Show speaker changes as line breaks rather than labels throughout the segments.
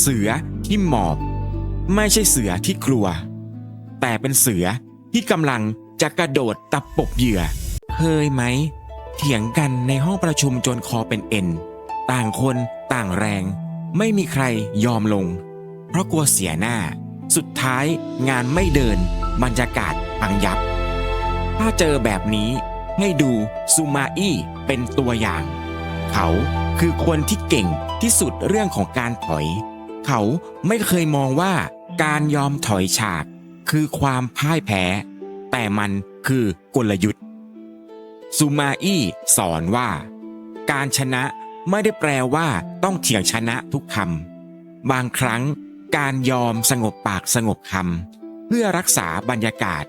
เสือที่หมอบ ไม่ใช่เสือที่กลัว แต่เป็นเสือที่กำลังจะกระโดดตะปบเหยื่อเคยไหม เถียงกันในห้องประชุมจนคอเป็นเอ็น ต่างคนต่างแรง ไม่มีใครยอมลง เพราะกลัวเสียหน้า สุดท้ายงานไม่เดิน บรรยากาศพังยับ ถ้าเจอแบบนี้ให้ดูซูมาอี้เป็นตัวอย่าง เขาคือคนที่เก่งที่สุดเรื่องของการถอย เขาไม่เคยมองว่าการยอมถอยฉาก คือความพ่ายแพ้ แต่มันคือกลยุทธ์ซูมาอี้สอนว่า การชนะไม่ได้แปลว่าต้องเถียงชนะทุกคำบางครั้งการยอมสงบปากสงบคำเพื่อรักษาบรรยากาศ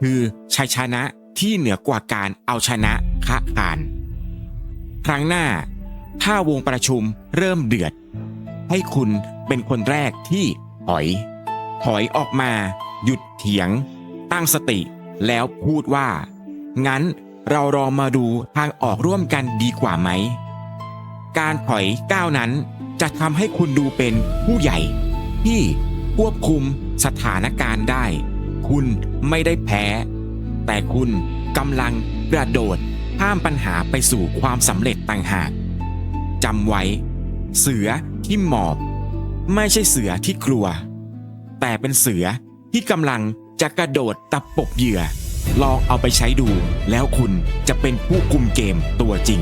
คือชัยชนะที่เหนือกว่าการเอาชนะคะคาน ครั้งหน้า ถ้าวงประชุมเริ่มเดือด ให้คุณ เป็นคนแรกที่ถอย ถอยออกมา หยุดเถียง ตั้งสติ แล้วพูดว่า งั้นเรารอมาดูทางออกร่วมกันดีกว่าไหม การถอยก้าวนั้นจะทำให้คุณดูเป็นผู้ใหญ่ ที่ควบคุมสถานการณ์ได้ คุณไม่ได้แพ้ แต่คุณกำลังกระโดดข้ามปัญหาไปสู่ความสำเร็จต่างหากจำไว้ เสือที่หมอบ ไม่ใช่เสือที่กลัว แต่เป็นเสือที่กำลังจะกระโดดตับปบเหยื่อ ลองเอาไปใช้ดู แล้วคุณจะเป็นผู้คุมเกมตัวจริง